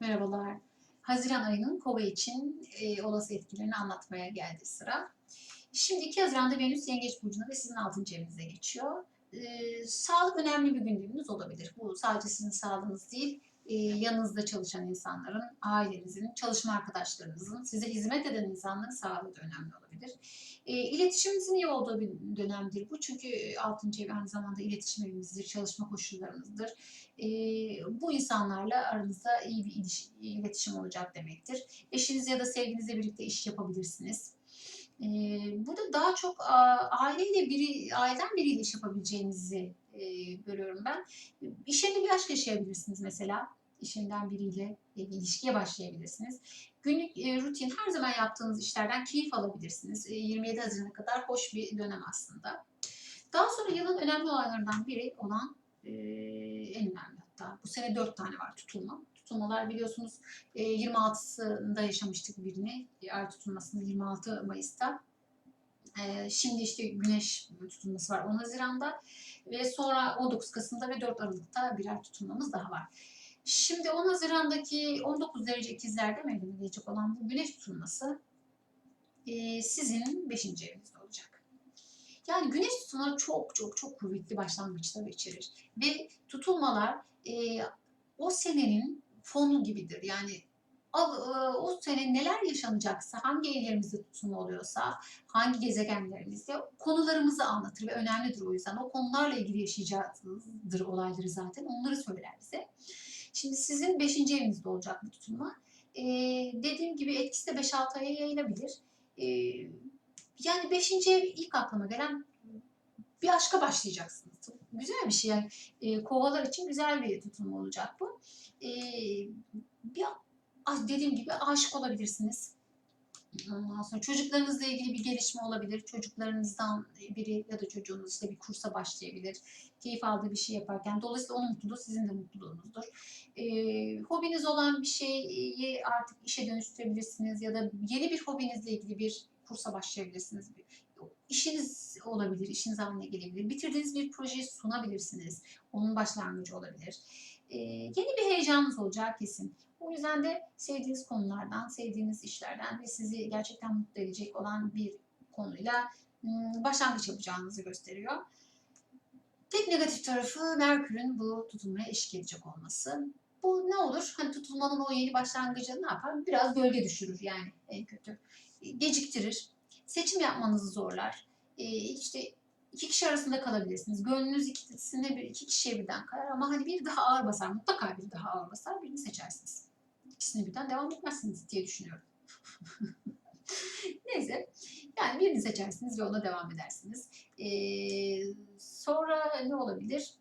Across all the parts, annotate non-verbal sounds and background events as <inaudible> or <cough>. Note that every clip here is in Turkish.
Merhabalar. Haziran ayının kova için e, olası etkilerini anlatmaya geldi sıra. Şimdi 2 Haziran'da Venüs Yengeç Burcu'na ve sizin 6. evinize geçiyor. E, sağlık önemli bir gündeminiz olabilir. Bu sadece sizin sağlığınız değil, e, yanınızda çalışan insanların, ailenizin, çalışma arkadaşlarınızın, size hizmet eden insanların sağlığı da önemli olabilir. E, iletişiminizin iyi olduğu bir dönemdir bu. Çünkü 6. ev aynı zamanda iletişim evimizdir, çalışma koşullarımızdır. E, bu insanlarla aranızda iyi bir iletişim olacak demektir. Eşiniz ya da sevginizle birlikte iş yapabilirsiniz. E, burada daha çok aileyle biri, aileden biriyle iş yapabileceğinizi e, görüyorum ben. İş yerinde bir aşk yaşayabilirsiniz mesela. İş yerinden biriyle bir ilişkiye başlayabilirsiniz. Günlük e, rutin her zaman yaptığınız işlerden keyif alabilirsiniz. E, 27 Haziran'a kadar hoş bir dönem aslında. Daha sonra yılın önemli olaylarından biri olan e, en önemli hatta bu sene 4 tane var tutulma. Tutulmalar biliyorsunuz e, 26'sında yaşamıştık birini. E, Ay tutulmasını 26 Mayıs'ta. E, şimdi işte güneş tutulması var 10 Haziran'da ve sonra 19 Kasım'da ve 4 Aralık'ta birer tutulmamız daha var. Şimdi 10 Haziran'daki 19 derece ikizlerde meydana gelecek olan bu güneş tutulması e, sizin 5. evinizde olacak. Yani güneş tutulmaları çok çok çok kuvvetli başlangıçları içerir. Ve tutulmalar e, o senenin fonu gibidir. Yani o, o sene neler yaşanacaksa, hangi evlerimizde tutulma oluyorsa, hangi gezegenlerimizde konularımızı anlatır ve önemlidir o yüzden. O konularla ilgili yaşayacağızdır olayları zaten. Onları söyler bize. Şimdi sizin 5. evinizde olacak bu tutulma. Ee, dediğim gibi etkisi de 5-6 aya yayılabilir. Ee, yani 5. ev ilk aklıma gelen bir aşka başlayacaksınız. Güzel bir şey yani. Ee, kovalar için güzel bir tutulma olacak bu. Ee, bir dediğim gibi aşık olabilirsiniz. Ondan sonra çocuklarınızla ilgili bir gelişme olabilir. Çocuklarınızdan biri ya da çocuğunuz işte bir kursa başlayabilir. Keyif aldığı bir şey yaparken. Dolayısıyla onun mutluluğu sizin de mutluluğunuzdur. Ee, hobiniz olan bir şeyi artık işe dönüştürebilirsiniz ya da yeni bir hobinizle ilgili bir kursa başlayabilirsiniz. İşiniz olabilir, işiniz haline gelebilir. Bitirdiğiniz bir projeyi sunabilirsiniz. Onun başlangıcı olabilir. Ee, yeni bir heyecanınız olacağı kesin. O yüzden de sevdiğiniz konulardan, sevdiğiniz işlerden ve sizi gerçekten mutlu edecek olan bir konuyla ım, başlangıç yapacağınızı gösteriyor. Tek negatif tarafı Merkür'ün bu tutulmaya eşlik edecek olması. Bu ne olur? Hani tutulmanın o yeni başlangıcı ne yapar? Biraz gölge düşürür yani en kötü. Geciktirir. Seçim yapmanızı zorlar. Ee, işte iki kişi arasında kalabilirsiniz. Gönlünüz ikisine bir, iki kişiye birden kayar ama hani bir daha ağır basar. Mutlaka bir daha ağır basar. Birini seçersiniz. İkisine birden devam etmezsiniz diye düşünüyorum. <laughs> Neyse. Yani birini seçersiniz ona devam edersiniz. Ee, sonra ne olabilir?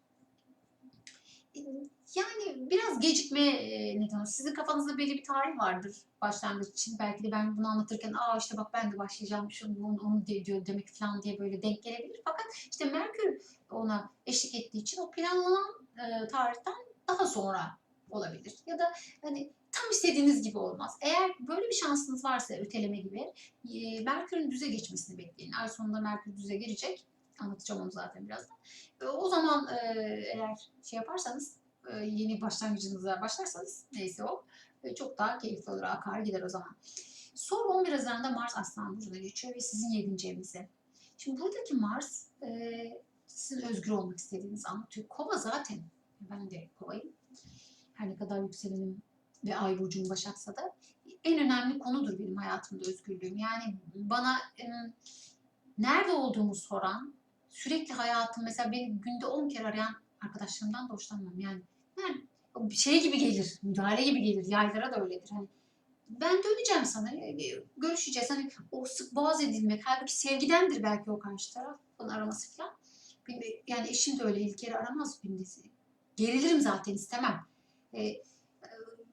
Yani biraz gecikme e, neden. Sizin kafanızda belli bir tarih vardır başlangıç için. Belki de ben bunu anlatırken aa işte bak ben de başlayacağım şunu onu, onu diyor demek falan diye böyle denk gelebilir. Fakat işte Merkür ona eşlik ettiği için o planlanan e, tarihten daha sonra olabilir. Ya da hani tam istediğiniz gibi olmaz. Eğer böyle bir şansınız varsa öteleme gibi e, Merkür'ün düze geçmesini bekleyin. Ay sonunda Merkür düze girecek. Anlatacağım onu zaten birazdan. E, o zaman e, eğer şey yaparsanız e, yeni başlangıcınıza başlarsanız neyse o e, çok daha keyifli olur. Akar gider o zaman. Sonra 11 Haziran'da Mars Aslan Burcu'na geçiyor ve sizin 7. evinize. Şimdi buradaki Mars e, sizin özgür olmak istediğinizi anlatıyor. Kova zaten. Ben de kovayım. Her ne kadar yükselenim ve ay burcum başaksa da en önemli konudur benim hayatımda özgürlüğüm. Yani bana nerede olduğumu soran, sürekli hayatım mesela beni günde 10 kere arayan arkadaşlarımdan da hoşlanmam. Yani, yani şey gibi gelir, müdahale gibi gelir. Yaylara da öyledir. Hani ben döneceğim sana, görüşeceğiz. Hani o sık boğaz edilmek, halbuki sevgidendir belki o karşı tarafın araması falan. Yani eşim de öyle ilk kere aramaz günde. Gerilirim zaten istemem. E,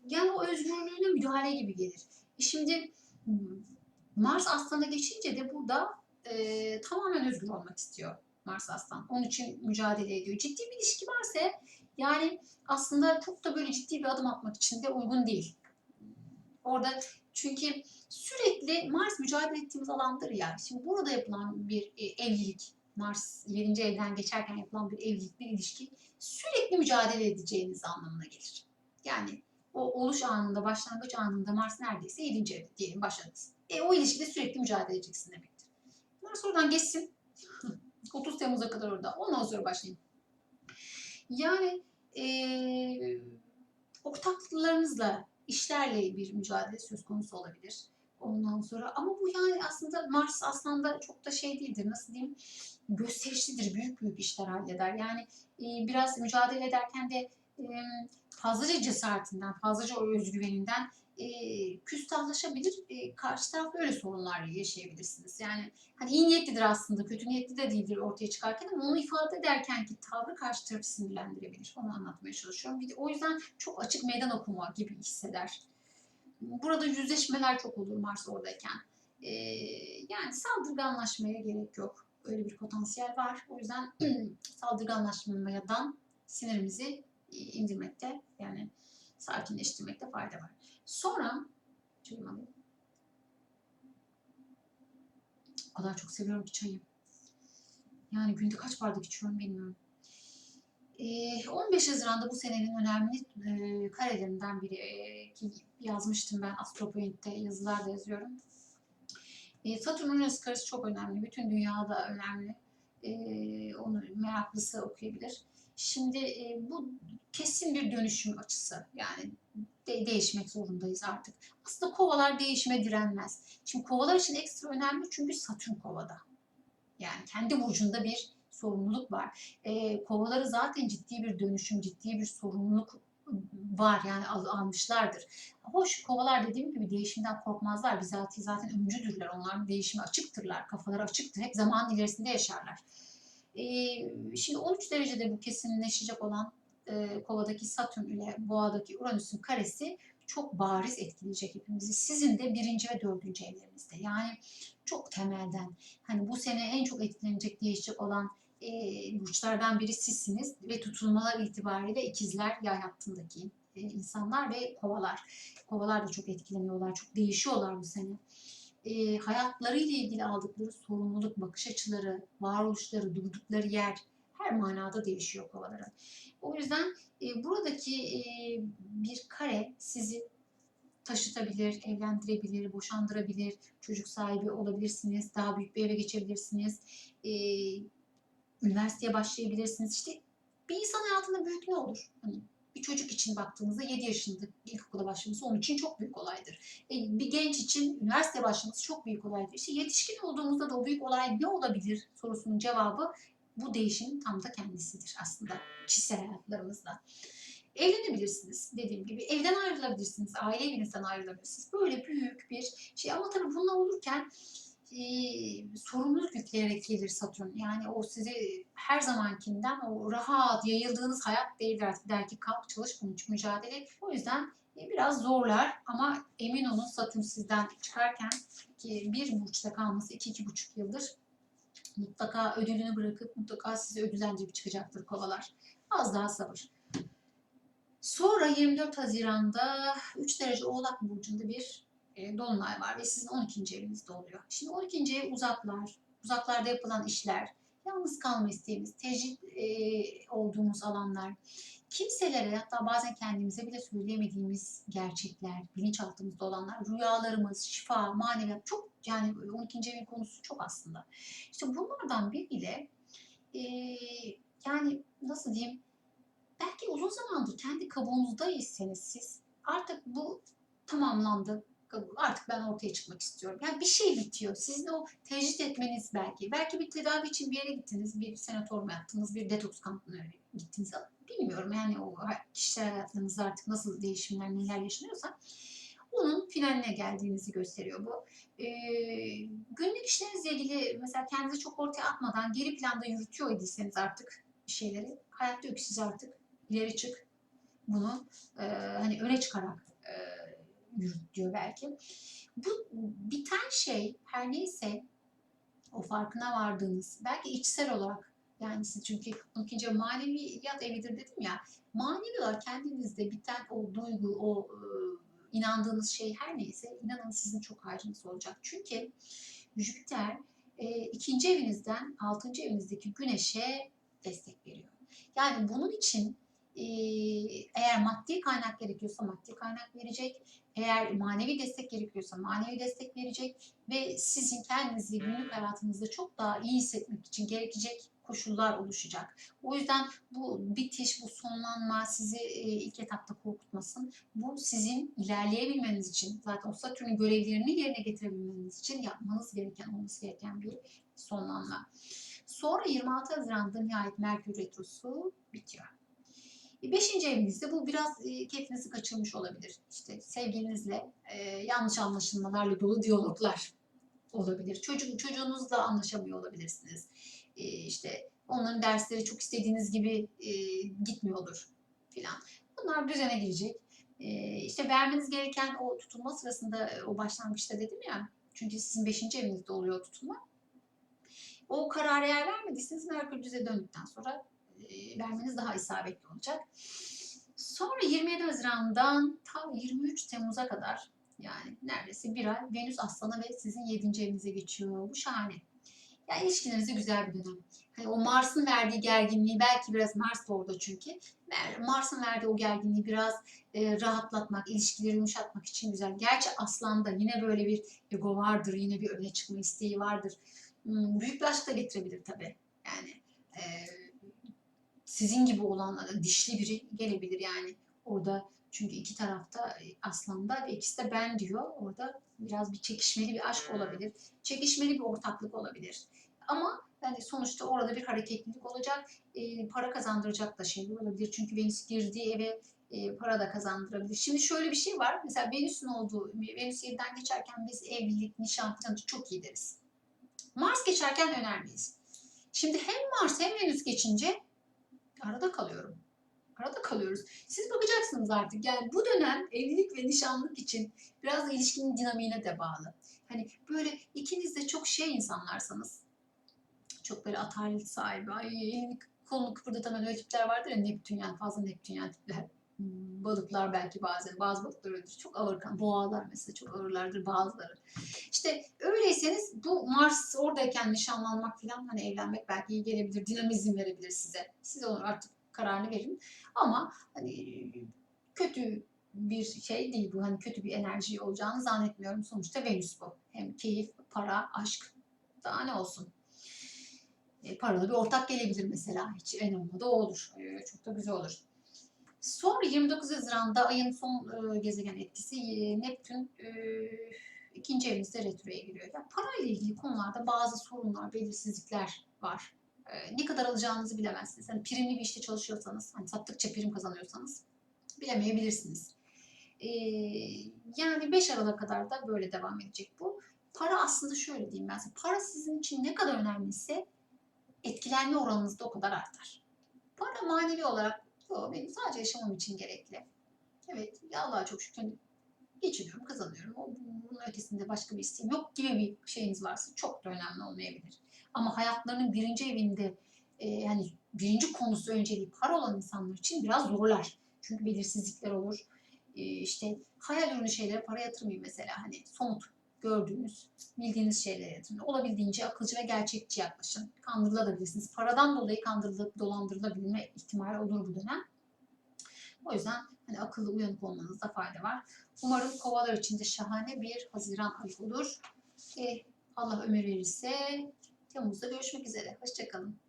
yani o özgürlüğüne müdahale gibi gelir. E şimdi Mars Aslan'a geçince de burada e, tamamen özgür olmak istiyor Mars Aslan. Onun için mücadele ediyor. Ciddi bir ilişki varsa yani aslında çok da böyle ciddi bir adım atmak için de uygun değil. Orada çünkü sürekli Mars mücadele ettiğimiz alandır ya. Şimdi burada yapılan bir e, evlilik, Mars 7. evden geçerken yapılan bir evlilik, bir ilişki sürekli mücadele edeceğiniz anlamına gelir. Yani o oluş anında, başlangıç anında Mars neredeyse 7. evde diyelim başladınız. E, o ilişkide sürekli mücadele edeceksin demektir. Mars oradan geçsin. <laughs> 30 Temmuz'a kadar orada. Ondan sonra başlayın. Yani eee ortaklarınızla, işlerle bir mücadele söz konusu olabilir. Ondan sonra ama bu yani aslında Mars aslında çok da şey değildir. Nasıl diyeyim? Gösterişlidir. Büyük büyük işler halleder. Yani e, biraz mücadele ederken de e, fazlaca cesaretinden, fazlaca özgüveninden e, küstahlaşabilir. E, karşı taraf öyle sorunlar yaşayabilirsiniz. Yani hani iyi niyetlidir aslında, kötü niyetli de değildir ortaya çıkarken ama onu ifade ederken ki tavrı karşı tarafı sinirlendirebilir. Onu anlatmaya çalışıyorum. Bir de o yüzden çok açık meydan okuma gibi hisseder. Burada yüzleşmeler çok olur Mars oradayken. Ee, yani saldırganlaşmaya gerek yok. Öyle bir potansiyel var. O yüzden <clears throat> saldırganlaşmamadan sinirimizi indirmekte yani sakinleştirmekte fayda var. Sonra çayımı alayım. O kadar çok seviyorum ki çayı. Yani günde kaç bardak içiyorum bilmiyorum. Ee, 15 Haziran'da bu senenin önemli e, karelerinden biri e, ki yazmıştım ben Astropoint'te yazılar da yazıyorum. E, Satürn Uranüs karesi çok önemli. Bütün dünyada önemli. E, onu meraklısı okuyabilir. Şimdi e, bu kesin bir dönüşüm açısı. Yani de- değişmek zorundayız artık. Aslında kovalar değişime direnmez. Şimdi kovalar için ekstra önemli çünkü Satürn kovada. Yani kendi burcunda bir sorumluluk var. E, kovaları zaten ciddi bir dönüşüm, ciddi bir sorumluluk var yani al- almışlardır. Hoş kovalar dediğim gibi değişimden korkmazlar. Bizatihi zaten öncüdürler. Onlar değişime açıktırlar. Kafaları açıktır. Hep zaman ilerisinde yaşarlar. Ee, şimdi 13 derecede bu kesinleşecek olan e, kovadaki Satürn ile boğadaki Uranüs'ün karesi çok bariz etkileyecek hepimizi. Sizin de birinci ve dördüncü evlerinizde. Yani çok temelden. Hani bu sene en çok etkilenecek, değişecek olan e, burçlardan biri sizsiniz ve tutulmalar itibariyle ikizler yay hattındaki e, insanlar ve kovalar. Kovalar da çok etkileniyorlar, çok değişiyorlar bu sene. E, hayatlarıyla ilgili aldıkları sorumluluk, bakış açıları, varoluşları, durdukları yer her manada değişiyor kovaların. O yüzden e, buradaki e, bir kare sizi taşıtabilir, evlendirebilir, boşandırabilir, çocuk sahibi olabilirsiniz, daha büyük bir eve geçebilirsiniz, e, üniversiteye başlayabilirsiniz. İşte bir insan hayatında büyük ne olur? Hani bir çocuk için baktığınızda 7 yaşında ilkokula başlaması onun için çok büyük olaydır. E, bir genç için üniversiteye başlaması çok büyük olaydır. İşte yetişkin olduğumuzda da o büyük olay ne olabilir sorusunun cevabı bu değişimin tam da kendisidir aslında kişisel hayatlarımızda. Evlenebilirsiniz dediğim gibi. Evden ayrılabilirsiniz. Aile evinizden ayrılabilirsiniz. Böyle büyük bir şey. Ama tabii bununla olurken e, sorumluluk yükleyerek gelir Satürn. Yani o sizi her zamankinden o rahat yayıldığınız hayat değildir artık. Der ki kalk çalış bunun için mücadele et. O yüzden e, biraz zorlar ama emin olun Satürn sizden çıkarken ki bir burçta kalması iki iki buçuk yıldır mutlaka ödülünü bırakıp mutlaka sizi ödüllendirip çıkacaktır kovalar. Az daha sabır. Sonra 24 Haziran'da 3 derece Oğlak Burcu'nda bir e, dolunay var ve sizin 12. evinizde oluyor. Şimdi 12. ev uzaklar, uzaklarda yapılan işler, yalnız kalma isteğimiz, tecrit e, olduğumuz alanlar, kimselere hatta bazen kendimize bile söyleyemediğimiz gerçekler, bilinçaltımızda olanlar, rüyalarımız, şifa, maneviyat çok yani 12. evin konusu çok aslında. İşte bunlardan biriyle e, yani nasıl diyeyim belki uzun zamandır kendi kabuğunuzdaysanız siz artık bu tamamlandı. Artık ben ortaya çıkmak istiyorum. Yani bir şey bitiyor. Sizin o tecrit etmeniz belki. Belki bir tedavi için bir yere gittiniz. Bir senatör mu yaptınız? Bir detoks kampına gittiniz. Bilmiyorum yani o kişisel hayatlarınızda artık nasıl değişimler, neler yaşanıyorsa onun finaline geldiğinizi gösteriyor bu. Ee, günlük işlerinizle ilgili mesela kendinizi çok ortaya atmadan geri planda yürütüyor idiyseniz artık şeyleri hayat diyor ki siz artık ileri çık bunu e, hani öne çıkarak e, yürüt diyor belki. Bu biten şey her neyse o farkına vardığınız belki içsel olarak yani siz çünkü ikinci maneviyat evidir dedim ya manevi olarak kendinizde biten o duygu o e, inandığınız şey her neyse inanın sizin çok harcınız olacak. Çünkü Jüpiter e, ikinci evinizden altıncı evinizdeki güneşe destek veriyor. Yani bunun için eğer maddi kaynak gerekiyorsa maddi kaynak verecek. Eğer manevi destek gerekiyorsa manevi destek verecek ve sizin kendinizi günlük hayatınızda çok daha iyi hissetmek için gerekecek koşullar oluşacak. O yüzden bu bitiş, bu sonlanma sizi e, ilk etapta korkutmasın. Bu sizin ilerleyebilmeniz için, zaten o Satürn'ün görevlerini yerine getirebilmeniz için yapmanız gereken, olması gereken bir sonlanma. Sonra 26 Haziran'da nihayet Merkür Retrosu bitiyor. E, Beşinci evinizde bu biraz e, keyfinizi kaçırmış olabilir. İşte sevgilinizle e, yanlış anlaşılmalarla dolu diyaloglar olabilir. Çocuk, çocuğunuzla anlaşamıyor olabilirsiniz. E, işte onların dersleri çok istediğiniz gibi e, gitmiyordur filan. Bunlar düzene girecek. E, işte vermeniz gereken o tutulma sırasında o başlangıçta dedim ya. Çünkü sizin beşinci evinizde oluyor tutulma. O kararı eğer vermediyseniz Merkür düze döndükten sonra vermeniz daha isabetli olacak. Sonra 27 Haziran'dan tam 23 Temmuz'a kadar yani neredeyse bir ay Venüs Aslan'a ve sizin 7. evinize geçiyor. Bu şahane. Yani ilişkilerinize güzel bir dönem. Hani o Mars'ın verdiği gerginliği belki biraz Mars da orada çünkü. Mars'ın verdiği o gerginliği biraz e, rahatlatmak, ilişkileri yumuşatmak için güzel. Gerçi Aslan'da yine böyle bir ego vardır, yine bir öne çıkma isteği vardır. Hmm, büyük bir aşk da getirebilir tabii. Yani e, sizin gibi olan dişli biri gelebilir yani orada çünkü iki tarafta e, aslanda ve ikisi de ben diyor. Orada biraz bir çekişmeli bir aşk olabilir. Çekişmeli bir ortaklık olabilir. Ama yani sonuçta orada bir hareketlilik olacak. E, para kazandıracak da şeyler olabilir. Çünkü Venüs girdiği eve e, para da kazandırabilir. Şimdi şöyle bir şey var. Mesela Venüs'ün olduğu, Venüs 7'den geçerken biz evlilik, nişan falan çok iyi deriz. Mars geçerken önermeyiz. Şimdi hem Mars hem Venüs geçince arada kalıyorum. Arada kalıyoruz. Siz bakacaksınız artık. Yani bu dönem evlilik ve nişanlık için biraz da ilişkinin dinamiğine de bağlı. Hani böyle ikiniz de çok şey insanlarsanız, çok böyle atalet sahibi, ay elini kolunu kıpırdatan öyle tipler vardır ya Neptün yani fazla Neptün yani tipler. Hmm, Balıklar belki bazen, bazı balıklar öyledir. Çok ağır kan, boğalar mesela çok ağırlardır bazıları. İşte öyleyseniz bu Mars oradayken nişanlanmak falan hani evlenmek belki iyi gelebilir, dinamizm verebilir size. Siz onu artık kararını verin. Ama hani kötü bir şey değil bu. Hani kötü bir enerji olacağını zannetmiyorum. Sonuçta Venüs bu. Hem keyif, para, aşk daha ne olsun. E, paralı bir ortak gelebilir mesela. Hiç en olmadı o olur. E, çok da güzel olur. Sonra 29 Haziran'da ayın son e, gezegen etkisi e, Neptün e, ikinci evinizde retroya giriyor. Yani parayla ilgili konularda bazı sorunlar, belirsizlikler var. E, ne kadar alacağınızı bilemezsiniz. Hani primli bir işte çalışıyorsanız, hani sattıkça prim kazanıyorsanız bilemeyebilirsiniz. E, yani 5 Aralık'a kadar da böyle devam edecek bu. Para aslında şöyle diyeyim ben size. Para sizin için ne kadar önemliyse etkilenme oranınız da o kadar artar. Para manevi olarak Yo, benim sadece yaşamam için gerekli. Evet, ya Allah'a çok şükür geçiniyorum, kazanıyorum. O, bunun ötesinde başka bir isteğim yok gibi bir şeyiniz varsa çok da önemli olmayabilir. Ama hayatlarının birinci evinde e, yani birinci konusu önceliği para olan insanlar için biraz zorlar. Çünkü belirsizlikler olur. E, işte hayal ürünü şeylere para yatırmayın mesela. Hani somut gördüğünüz, bildiğiniz şeylere yatırın. Olabildiğince akılcı ve gerçekçi yaklaşın. Kandırılabilirsiniz. Paradan dolayı kandırılıp dolandırılabilme ihtimali olur bu dönem. O yüzden hani akıllı uyanık olmanızda fayda var. Umarım kovalar için de şahane bir Haziran ayı olur. E, Allah ömür verirse Temmuz'da görüşmek üzere. Hoşçakalın.